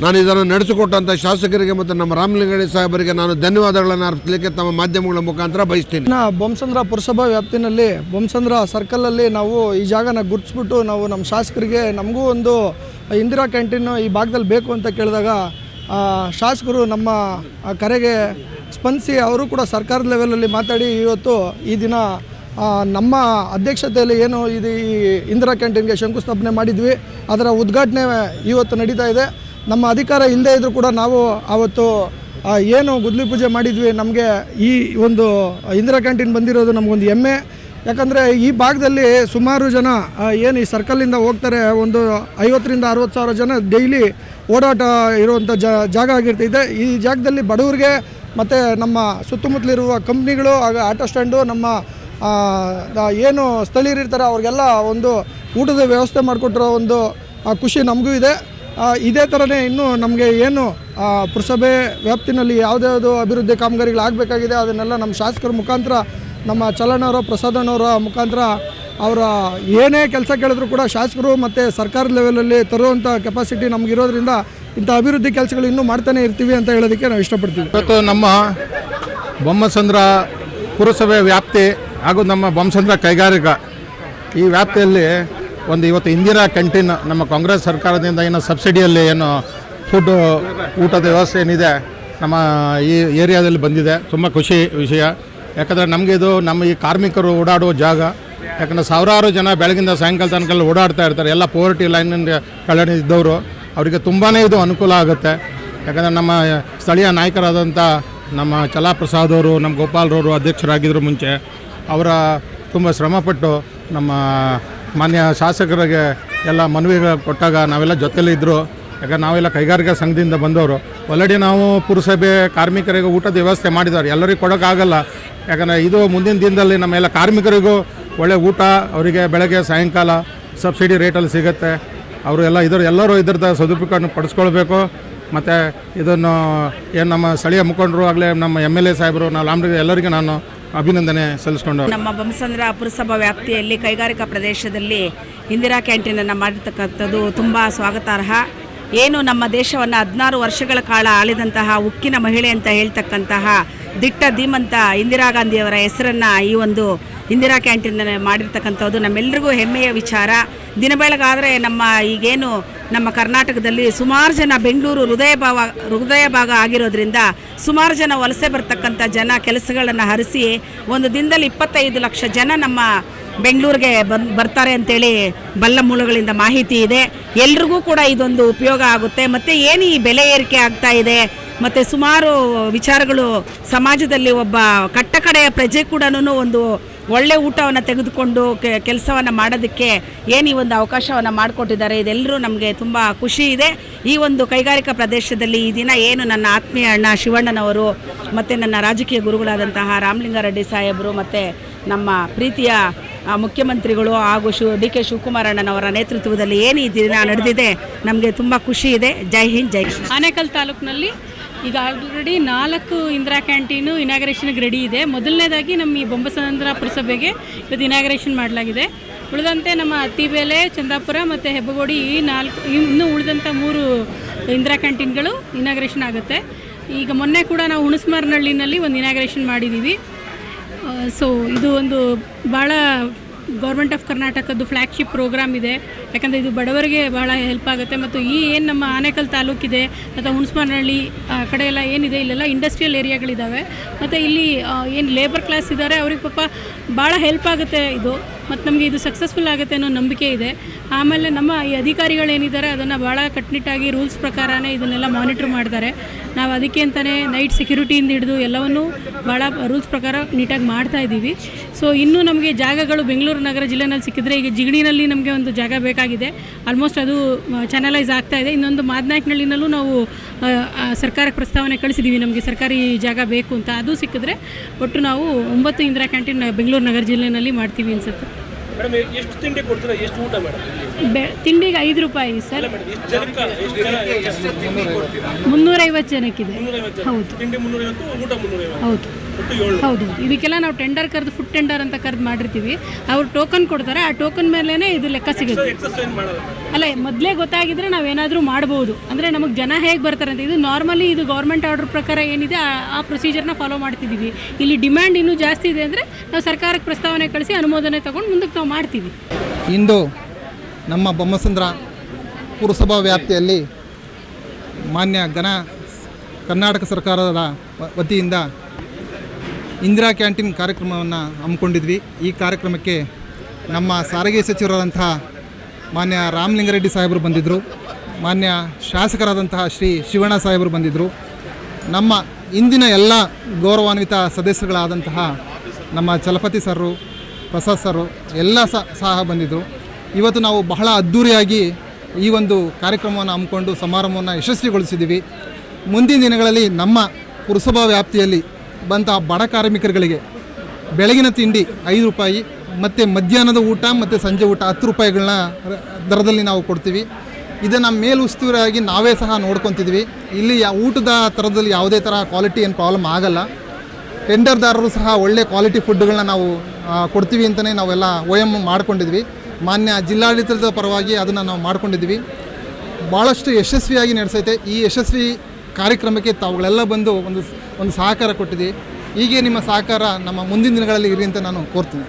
ನಾನು ಇದನ್ನು ನಡೆಸಿಕೊಟ್ಟಂಥ ಶಾಸಕರಿಗೆ ಮತ್ತು ನಮ್ಮ ರಾಮಲಿಂಗಡಿ ಸಾಹೇಬರಿಗೆ ನಾನು ಧನ್ಯವಾದಗಳನ್ನು ಅರ್ಪಿಸಲಿಕ್ಕೆ ತಮ್ಮ ಮಾಧ್ಯಮಗಳ ಮುಖಾಂತರ ಬಯಸ್ತೀನಿ. ನಾ ಬೊಮ್ಮಸಂದ್ರ ಪುರಸಭಾ ವ್ಯಾಪ್ತಿನಲ್ಲಿ ಬೊಮ್ಮಸಂದ್ರ ಸರ್ಕಲಲ್ಲಿ ನಾವು ಈ ಜಾಗನ ಗುರುತಿಸ್ಬಿಟ್ಟು ನಾವು ನಮ್ಮ ಶಾಸಕರಿಗೆ ನಮಗೂ ಒಂದು ಇಂದಿರಾ ಕ್ಯಾಂಟೀನು ಈ ಭಾಗದಲ್ಲಿ ಬೇಕು ಅಂತ ಕೇಳಿದಾಗ ಶಾಸಕರು ನಮ್ಮ ಕರೆಗೆ ಸ್ಪಂದಿಸಿ ಅವರು ಕೂಡ ಸರ್ಕಾರದ ಲೆವೆಲಲ್ಲಿ ಮಾತಾಡಿ ಇವತ್ತು ಈ ದಿನ ನಮ್ಮ ಅಧ್ಯಕ್ಷತೆಯಲ್ಲಿ ಏನು ಇದು ಈ ಇಂದಿರಾ ಕ್ಯಾಂಟೀನ್ಗೆ ಶಂಕುಸ್ಥಾಪನೆ ಮಾಡಿದ್ವಿ. ಅದರ ಉದ್ಘಾಟನೆ ಇವತ್ತು ನಡೀತಾ ಇದೆ. ನಮ್ಮ ಅಧಿಕಾರ ಹಿಂದೆ ಇದ್ದರೂ ಕೂಡ ನಾವು ಆವತ್ತು ಏನು ಗುದ್ಲಿ ಪೂಜೆ ಮಾಡಿದ್ವಿ. ನಮಗೆ ಈ ಒಂದು ಇಂದಿರಾ ಕ್ಯಾಂಟೀನ್ ಬಂದಿರೋದು ನಮಗೊಂದು ಹೆಮ್ಮೆ. ಯಾಕಂದರೆ ಈ ಭಾಗದಲ್ಲಿ ಸುಮಾರು ಜನ ಏನು ಈ ಸರ್ಕಲ್ಲಿಂದ ಹೋಗ್ತಾರೆ. ಒಂದು ಐವತ್ತರಿಂದ ಅರವತ್ತು ಸಾವಿರ ಜನ ಡೈಲಿ ಓಡಾಟ ಇರುವಂಥ ಜಾಗ ಆಗಿರ್ತೈತೆ ಈ ಜಾಗದಲ್ಲಿ ಬಡವರಿಗೆ ಮತ್ತು ನಮ್ಮ ಸುತ್ತಮುತ್ತಲಿರುವ ಕಂಪ್ನಿಗಳು ಆಗ ಆಟೋ ಸ್ಟ್ಯಾಂಡು, ನಮ್ಮ ಏನು ಸ್ಥಳೀಯರು ಇರ್ತಾರೆ, ಅವ್ರಿಗೆಲ್ಲ ಒಂದು ಊಟದ ವ್ಯವಸ್ಥೆ ಮಾಡಿಕೊಟ್ಟಿರೋ ಒಂದು ಖುಷಿ ನಮಗೂ ಇದೆ. ಇದೇ ಥರನೇ ಇನ್ನೂ ನಮಗೆ ಏನು ಪುರಸಭೆ ವ್ಯಾಪ್ತಿನಲ್ಲಿ ಯಾವುದ್ಯಾವುದು ಅಭಿವೃದ್ಧಿ ಕಾಮಗಾರಿಗಳು ಆಗಬೇಕಾಗಿದೆ ಅದನ್ನೆಲ್ಲ ನಮ್ಮ ಶಾಸಕರ ಮುಖಾಂತರ, ನಮ್ಮ ಚಲನವರ ಪ್ರಸಾದಣ್ಣವರ ಮುಖಾಂತರ ಅವರ ಏನೇ ಕೆಲಸ ಕೇಳಿದ್ರು ಕೂಡ ಶಾಸಕರು ಮತ್ತು ಸರ್ಕಾರದ ಲೆವೆಲಲ್ಲಿ ತರುವಂಥ ಕೆಪಾಸಿಟಿ ನಮಗಿರೋದ್ರಿಂದ ಇಂಥ ಅಭಿವೃದ್ಧಿ ಕೆಲಸಗಳು ಇನ್ನೂ ಮಾಡ್ತಾನೆ ಇರ್ತೀವಿ ಅಂತ ಹೇಳೋದಕ್ಕೆ ನಾವು ಇಷ್ಟಪಡ್ತೀವಿ. ಇವತ್ತು ನಮ್ಮ ಬೊಮ್ಮಸಂದ್ರ ಪುರಸಭೆ ವ್ಯಾಪ್ತಿ ಹಾಗೂ ನಮ್ಮ ಬೊಮ್ಮಸಂದ್ರ ಕೈಗಾರಿಕಾ ಈ ವ್ಯಾಪ್ತಿಯಲ್ಲಿ ಒಂದು ಇವತ್ತು ಇಂದಿರಾ ಕ್ಯಾಂಟೀನ್ ನಮ್ಮ ಕಾಂಗ್ರೆಸ್ ಸರ್ಕಾರದಿಂದ ಏನು ಸಬ್ಸಿಡಿಯಲ್ಲಿ ಏನು ಫುಡ್ ಊಟದ ವ್ಯವಸ್ಥೆ ಏನಿದೆ ನಮ್ಮ ಈ ಏರಿಯಾದಲ್ಲಿ ಬಂದಿದೆ. ತುಂಬ ಖುಷಿ ವಿಷಯ. ಯಾಕಂದರೆ ನಮಗೆ ಇದು ನಮ್ಮ ಈ ಕಾರ್ಮಿಕರು ಓಡಾಡುವ ಜಾಗ. ಯಾಕಂದರೆ ಸಾವಿರಾರು ಜನ ಬೆಳಗಿಂದ ಸಾಯಂಕಾಲ ತನಕ ಓಡಾಡ್ತಾ ಇರ್ತಾರೆ. ಎಲ್ಲ ಪೋವರ್ಟಿ ಲೈನ್ ಕೆಳಗಡೆ ಇದ್ದವರು ಅವರಿಗೆ ತುಂಬಾ ಇದು ಅನುಕೂಲ ಆಗುತ್ತೆ. ಯಾಕಂದರೆ ನಮ್ಮ ಸ್ಥಳೀಯ ನಾಯಕರಾದಂಥ ನಮ್ಮ ಚಲಾಪ್ರಸಾದ್ ಅವರು, ನಮ್ಮ ಗೋಪಾಲ್ರವರು ಅಧ್ಯಕ್ಷರಾಗಿದ್ದರು ಮುಂಚೆ, ಅವರ ತುಂಬ ಶ್ರಮಪಟ್ಟು ನಮ್ಮ ಮಾನ್ಯ ಶಾಸಕರಿಗೆ ಎಲ್ಲ ಮನವಿ ಕೊಟ್ಟಾಗ ನಾವೆಲ್ಲ ಜೊತೆಯಲ್ಲಿ ಇದ್ದರು ಯಾಕಂದ್ರೆ ನಾವೆಲ್ಲ ಕೈಗಾರಿಕಾ ಸಂಘದಿಂದ ಬಂದವರು. ಆಲ್ರೆಡಿ ನಾವು ಪುರಸಭೆ ಕಾರ್ಮಿಕರಿಗೆ ಊಟದ ವ್ಯವಸ್ಥೆ ಮಾಡಿದ್ದಾರೆ. ಎಲ್ಲರಿಗೂ ಕೊಡೋಕ್ಕಾಗಲ್ಲ. ಯಾಕಂದರೆ ಇದು ಮುಂದಿನ ದಿನದಲ್ಲಿ ನಮ್ಮೆಲ್ಲ ಕಾರ್ಮಿಕರಿಗೂ ಒಳ್ಳೆ ಊಟ, ಅವರಿಗೆ ಬೆಳಗ್ಗೆ, ಸಾಯಂಕಾಲ ಸಬ್ಸಿಡಿ ರೇಟಲ್ಲಿ ಸಿಗುತ್ತೆ. ಅವರು ಎಲ್ಲ ಇದ್ರ ಎಲ್ಲರೂ ಇದ್ರದ್ದು ಸದುಪಯೋಗ ಪಡಿಸ್ಕೊಳ್ಬೇಕು. ಮತ್ತು ಇದನ್ನು ಏನು ನಮ್ಮ ಸ್ಥಳೀಯ ಮುಖಂಡರು ಆಗಲೇ ನಮ್ಮ ಎಂ ಎಲ್ ಎ ಸಾಹೇಬರು, ನಾವು ಲಾಮ್ರಿಗೆ ಎಲ್ಲರಿಗೂ ನಾನು ಅಭಿನಂದನೆ ಸಲ್ಲಿಸ್ಕೊಂಡು ನಮ್ಮ ಬೊಮ್ಮಸಂದ್ರ ಪುರಸಭಾ ವ್ಯಾಪ್ತಿಯಲ್ಲಿ ಕೈಗಾರಿಕಾ ಪ್ರದೇಶದಲ್ಲಿ ಇಂದಿರಾ ಕ್ಯಾಂಟೀನನ್ನು ಮಾಡಿರ್ತಕ್ಕಂಥದ್ದು ತುಂಬ ಸ್ವಾಗತಾರ್ಹ. ಏನು ನಮ್ಮ ದೇಶವನ್ನು ಹದಿನಾರು ವರ್ಷಗಳ ಕಾಲ ಆಳಿದಂತಹ ಉಕ್ಕಿನ ಮಹಿಳೆ ಅಂತ ಹೇಳ್ತಕ್ಕಂತಹ ದಿಟ್ಟ ಧೀಮಂತ ಇಂದಿರಾ ಗಾಂಧಿಯವರ ಹೆಸರನ್ನು ಈ ಒಂದು ಇಂದಿರಾ ಕ್ಯಾಂಟೀನ್ ಮಾಡಿರ್ತಕ್ಕಂಥದ್ದು. ನಮ್ಮೆಲ್ಲರಿಗೂ ಹೆಮ್ಮೆಯ ವಿಚಾರ. ದಿನ ಬೆಳಗಾದರೆ ನಮ್ಮ ಈಗೇನು ನಮ್ಮ ಕರ್ನಾಟಕದಲ್ಲಿ ಸುಮಾರು ಜನ ಬೆಂಗಳೂರು ಹೃದಯ ಭಾವ, ಹೃದಯ ಭಾಗ ಆಗಿರೋದ್ರಿಂದ ಸುಮಾರು ಜನ ವಲಸೆ ಬರ್ತಕ್ಕಂಥ ಜನ ಕೆಲಸಗಳನ್ನು ಹರಿಸಿ ಒಂದು ದಿನದಲ್ಲಿ ಇಪ್ಪತ್ತೈದು ಲಕ್ಷ ಜನ ನಮ್ಮ ಬೆಂಗಳೂರಿಗೆ ಬಂದು ಬರ್ತಾರೆ ಅಂತೇಳಿ ಬಲ್ಲ ಮೂಲಗಳಿಂದ ಮಾಹಿತಿ ಇದೆ. ಎಲ್ರಿಗೂ ಕೂಡ ಇದೊಂದು ಉಪಯೋಗ ಆಗುತ್ತೆ. ಮತ್ತು ಏನು ಈ ಬೆಲೆ ಏರಿಕೆ ಆಗ್ತಾ ಇದೆ? ಮತ್ತು ಸುಮಾರು ವಿಚಾರಗಳು ಸಮಾಜದಲ್ಲಿ ಒಬ್ಬ ಕಟ್ಟಕಡೆಯ ಪ್ರಜೆ ಕೂಡ ಒಂದು ಒಳ್ಳೆ ಊಟವನ್ನು ತೆಗೆದುಕೊಂಡು ಕೆಲಸವನ್ನು ಮಾಡೋದಕ್ಕೆ ಏನು ಈ ಒಂದು ಅವಕಾಶವನ್ನು ಮಾಡಿಕೊಟ್ಟಿದ್ದಾರೆ. ಇದೆಲ್ಲರೂ ನಮಗೆ ತುಂಬ ಖುಷಿ ಇದೆ. ಈ ಒಂದು ಕೈಗಾರಿಕಾ ಪ್ರದೇಶದಲ್ಲಿ ಈ ದಿನ ಏನು ನನ್ನ ಆತ್ಮೀಯ ಅಣ್ಣ ಶಿವಣ್ಣನವರು ಮತ್ತು ನನ್ನ ರಾಜಕೀಯ ಗುರುಗಳಾದಂತಹ ರಾಮಲಿಂಗಾರೆಡ್ಡಿ ಸಾಹೇಬರು ಮತ್ತು ನಮ್ಮ ಪ್ರೀತಿಯ ಮುಖ್ಯಮಂತ್ರಿಗಳು ಹಾಗೂ ಶಿವ ಡಿ ಕೆ ಶಿವಕುಮಾರ್ ಅಣ್ಣನವರ ನೇತೃತ್ವದಲ್ಲಿ ಏನು ಈ ದಿನ ನಡೆದಿದೆ ನಮಗೆ ತುಂಬ ಖುಷಿ ಇದೆ. ಜೈ ಹಿಂದ್, ಜೈ ಆನೇಕಲ್ ತಾಲೂಕಿನಲ್ಲಿ ಈಗ ಆಲ್ರೆಡಿ ನಾಲ್ಕು ಇಂದಿರಾ ಕ್ಯಾಂಟೀನು ಇನಾಗ್ರೇಷನ್ಗೆ ರೆಡಿ ಇದೆ. ಮೊದಲನೇದಾಗಿ ನಮ್ಮ ಈ ಬೊಂಬಸಂದ್ರ ಪುರಸಭೆಗೆ ಇವತ್ತು ಇನಾಗ್ರೇಷನ್ ಮಾಡಲಾಗಿದೆ. ಉಳಿದಂತೆ ನಮ್ಮ ಅತ್ತಿಬೇಲೆ ಚಂದಾಪುರ ಮತ್ತು ಹೆಬ್ಬಗೋಡಿ ಈ ನಾಲ್ಕು ಇನ್ನೂ ಉಳಿದಂಥ ಮೂರು ಇಂದಿರಾ ಕ್ಯಾಂಟೀನ್ಗಳು ಇನಾಗ್ರೇಷನ್ ಆಗುತ್ತೆ. ಈಗ ಮೊನ್ನೆ ಕೂಡ ನಾವು ಹುಣಸ್ಮಾರ್ನಹಳ್ಳಿನಲ್ಲಿ ಒಂದು ಇನಾಗ್ರೇಷನ್ ಮಾಡಿದ್ದೀವಿ ಸೊ ಇದು ಒಂದು ಭಾಳ ಗೌರ್ಮೆಂಟ್ ಆಫ್ ಕರ್ನಾಟಕದ್ದು ಫ್ಲ್ಯಾಗ್ಶಿಪ್ ಪ್ರೋಗ್ರಾಮ್ ಇದೆ. ಯಾಕಂದರೆ ಇದು ಬಡವರಿಗೆ ಭಾಳ ಹೆಲ್ಪ್ ಆಗುತ್ತೆ. ಮತ್ತು ಈ ಏನು ನಮ್ಮ ಆನೇಕಲ್ ತಾಲೂಕಿದೆ ಮತ್ತು ಹುಣಸ್ಮಾನಹಳ್ಳಿ, ಆ, ಕಡೆ ಎಲ್ಲ ಏನಿದೆ, ಇಲ್ಲೆಲ್ಲ ಇಂಡಸ್ಟ್ರಿಯಲ್ ಏರಿಯಾಗಳಿದ್ದಾವೆ ಮತ್ತು ಇಲ್ಲಿ ಏನು ಲೇಬರ್ ಕ್ಲಾಸ್ ಇದ್ದಾರೆ ಅವ್ರಿಗೆ ಪಾಪ ಭಾಳ ಹೆಲ್ಪ್ ಆಗುತ್ತೆ ಇದು. ಮತ್ತು ನಮಗೆ ಇದು ಸಕ್ಸಸ್ಫುಲ್ ಆಗುತ್ತೆ ಅನ್ನೋ ನಂಬಿಕೆ ಇದೆ. ಆಮೇಲೆ ನಮ್ಮ ಈ ಅಧಿಕಾರಿಗಳೇನಿದ್ದಾರೆ ಅದನ್ನು ಭಾಳ ಕಟ್ಟುನಿಟ್ಟಾಗಿ ರೂಲ್ಸ್ ಪ್ರಕಾರನೇ ಇದನ್ನೆಲ್ಲ ಮಾನಿಟ್ರ್ ಮಾಡ್ತಾರೆ. ನಾವು ಅದಕ್ಕೆ ಅಂತಲೇ ನೈಟ್ ಸೆಕ್ಯೂರಿಟಿಯಿಂದ ಹಿಡಿದು ಎಲ್ಲವನ್ನೂ ಭಾಳ ರೂಲ್ಸ್ ಪ್ರಕಾರ ನೀಟಾಗಿ ಮಾಡ್ತಾ ಇದ್ದೀವಿ. ಸೊ ಇನ್ನೂ ನಮಗೆ ಜಾಗಗಳು ಬೆಂಗಳೂರು ನಗರ ಜಿಲ್ಲೆನಲ್ಲಿ ಸಿಕ್ಕಿದ್ರೆ ಈಗ ಜಿಗಣಿನಲ್ಲಿ ನಮಗೆ ಒಂದು ಜಾಗ ಬೇಕಾಗಿದೆ. ಆಲ್ಮೋಸ್ಟ್ ಅದು ಚಾನಲೈಸ್ ಆಗ್ತಾ ಇದೆ. ಇನ್ನೊಂದು ಮಾದನಾಯಕನಹಳ್ಳಿನಲ್ಲೂ ನಾವು ಸರ್ಕಾರಕ್ಕೆ ಪ್ರಸ್ತಾವನೆ ಕಳಿಸಿದ್ದೀವಿ ನಮಗೆ ಸರ್ಕಾರಿ ಜಾಗ ಬೇಕು ಅಂತ. ಅದು ಸಿಕ್ಕಿದ್ರೆ ಒಟ್ಟು ನಾವು ಒಂಬತ್ತು ಇಂದಿರಾ ಕ್ಯಾಂಟೀನ್ ಬೆಂಗಳೂರು ನಗರ ಜಿಲ್ಲೆನಲ್ಲಿ ಮಾಡ್ತೀವಿ ಅನ್ಸುತ್ತೆ. ಮೇಡಮ್ ಎಷ್ಟು ತಿಂಡಿ ಕೊಡ್ತೀರಾ? ಎಷ್ಟು ಊಟ ಮೇಡಮ್? ಬೆ ತಿಂಡಿಗೆ ಐದು ರೂಪಾಯಿ ಸರ್. ಮುನ್ನೂರೈವತ್ತು ಜನಕ್ಕಿದೆ. ಮುನ್ನೂರೈವತ್ತು ಜನ. ಹೌದು. ತಿಂಡಿ ಮುನ್ನೂರೈವತ್ತು ಊಟ ಮುನ್ನೂರೈವತ್ತು. ಹೌದು. ಏಳು. ಹೌದು. ಇದಕ್ಕೆಲ್ಲ ನಾವು ಟೆಂಡರ್ ಕರೆದು ಫುಡ್ ಟೆಂಡರ್ ಅಂತ ಕರೆದು ಮಾಡಿರ್ತೀವಿ. ಅವ್ರು ಟೋಕನ್ ಕೊಡ್ತಾರೆ. ಆ ಟೋಕನ್ ಮೇಲೇ ಇದು ಲೆಕ್ಕ ಸಿಗುತ್ತೆ. ಮಾಡಲ್ಲ ಅಲ್ಲ ಮೊದಲೇ ಗೊತ್ತಾಗಿದ್ರೆ ನಾವೇನಾದರೂ ಮಾಡ್ಬೋದು. ಅಂದರೆ ನಮಗೆ ಜನ ಹೇಗೆ ಬರ್ತಾರೆ ಅಂತ. ಇದು ನಾರ್ಮಲಿ ಇದು ಗೌರ್ಮೆಂಟ್ ಆರ್ಡರ್ ಪ್ರಕಾರ ಏನಿದೆ ಆ- ಆ ಪ್ರೊಸೀಜರ್ನ ಫಾಲೋ ಮಾಡ್ತಿದ್ದೀವಿ ಇಲ್ಲಿ ಡಿಮ್ಯಾಂಡ್ ಇನ್ನೂ ಜಾಸ್ತಿ ಇದೆ ಅಂದರೆ ನಾವು ಸರ್ಕಾರಕ್ಕೆ ಪ್ರಸ್ತಾವನೆ ಕಳಿಸಿ ಅನುಮೋದನೆ ತಗೊಂಡು ಮುಂದಕ್ಕೆ ನಾವು ಮಾಡ್ತೀವಿ. ಇಂದು ನಮ್ಮ ಬೊಮ್ಮಸಂದ್ರ ಪುರಸಭಾ ವ್ಯಾಪ್ತಿಯಲ್ಲಿ ಮಾನ್ಯ ಘನ ಕರ್ನಾಟಕ ಸರ್ಕಾರದ ವ- ವತಿಯಿಂದ ಇಂದಿರಾ ಕ್ಯಾಂಟೀನ್ ಕಾರ್ಯಕ್ರಮವನ್ನು ಹಮ್ಮಿಕೊಂಡಿದ್ವಿ. ಈ ಕಾರ್ಯಕ್ರಮಕ್ಕೆ ನಮ್ಮ ಸಾರಿಗೆ ಸಚಿವರಾದಂತಹ ಮಾನ್ಯ ರಾಮಲಿಂಗರೆಡ್ಡಿ ಸಾಹೇಬರು ಬಂದಿದ್ದರು ಮಾನ್ಯ ಶಾಸಕರಾದಂತಹ ಶ್ರೀ ಶಿವಣ್ಣ ಸಾಹೇಬರು ಬಂದಿದ್ದರು ನಮ್ಮ ಇಂದಿನ ಎಲ್ಲ ಗೌರವಾನ್ವಿತ ಸದಸ್ಯರುಗಳಾದಂತಹ ನಮ್ಮ ಚಲಪತಿ ಸರ್ರು, ಪ್ರಸಾದ್ ಸರ್ರು ಎಲ್ಲ ಸಹ ಬಂದಿದ್ದರು ಇವತ್ತು ನಾವು ಬಹಳ ಅದ್ಧೂರಿಯಾಗಿ ಈ ಒಂದು ಕಾರ್ಯಕ್ರಮವನ್ನು ಹಮ್ಮಿಕೊಂಡು ಸಮಾರಂಭವನ್ನು ಯಶಸ್ವಿಗೊಳಿಸಿದ್ದೀವಿ. ಮುಂದಿನ ದಿನಗಳಲ್ಲಿ ನಮ್ಮ ಪುರಸಭಾ ವ್ಯಾಪ್ತಿಯಲ್ಲಿ ಬಂತಹ ಬಡ ಕಾರ್ಮಿಕರುಗಳಿಗೆ ಬೆಳಗಿನ ತಿಂಡಿ ಐದು ರೂಪಾಯಿ, ಮತ್ತು ಮಧ್ಯಾಹ್ನದ ಊಟ, ಮತ್ತು ಸಂಜೆ ಊಟ ಹತ್ತು ರೂಪಾಯಿಗಳನ್ನ ದರದಲ್ಲಿ ನಾವು ಕೊಡ್ತೀವಿ. ಇದನ್ನು ಮೇಲುಸ್ತುವಾರಿಯಾಗಿ ನಾವೇ ಸಹ ನೋಡ್ಕೊತಿದ್ವಿ. ಇಲ್ಲಿ ಊಟದ ಥರದಲ್ಲಿ ಯಾವುದೇ ಥರ ಕ್ವಾಲಿಟಿ ಏನು ಪ್ರಾಬ್ಲಮ್ ಆಗಲ್ಲ. ಟೆಂಡರ್ದಾರರು ಸಹ ಒಳ್ಳೆ ಕ್ವಾಲಿಟಿ ಫುಡ್ಗಳನ್ನ ನಾವು ಕೊಡ್ತೀವಿ ಅಂತಲೇ ನಾವೆಲ್ಲ ಒ ಎಂ ಮಾಡ್ಕೊಂಡಿದ್ವಿ. ಮಾನ್ಯ ಜಿಲ್ಲಾಡಳಿತದ ಪರವಾಗಿ ಅದನ್ನು ನಾವು ಮಾಡ್ಕೊಂಡಿದ್ವಿ. ಭಾಳಷ್ಟು ಯಶಸ್ವಿಯಾಗಿ ನಡೆಸೈತೆ. ಈ ಯಶಸ್ವಿ ಕಾರ್ಯಕ್ರಮಕ್ಕೆ ತಾವುಗಳೆಲ್ಲ ಬಂದು ಒಂದು ಒಂದು ಸಹಕಾರ ಕೊಟ್ಟಿದ್ದೀವಿ ಹೀಗೆ ನಿಮ್ಮ ಸಹಕಾರ ನಮ್ಮ ಮುಂದಿನ ದಿನಗಳಲ್ಲಿ ಇರಿ ಅಂತ ನಾನು ಕೋರ್ತೀನಿ.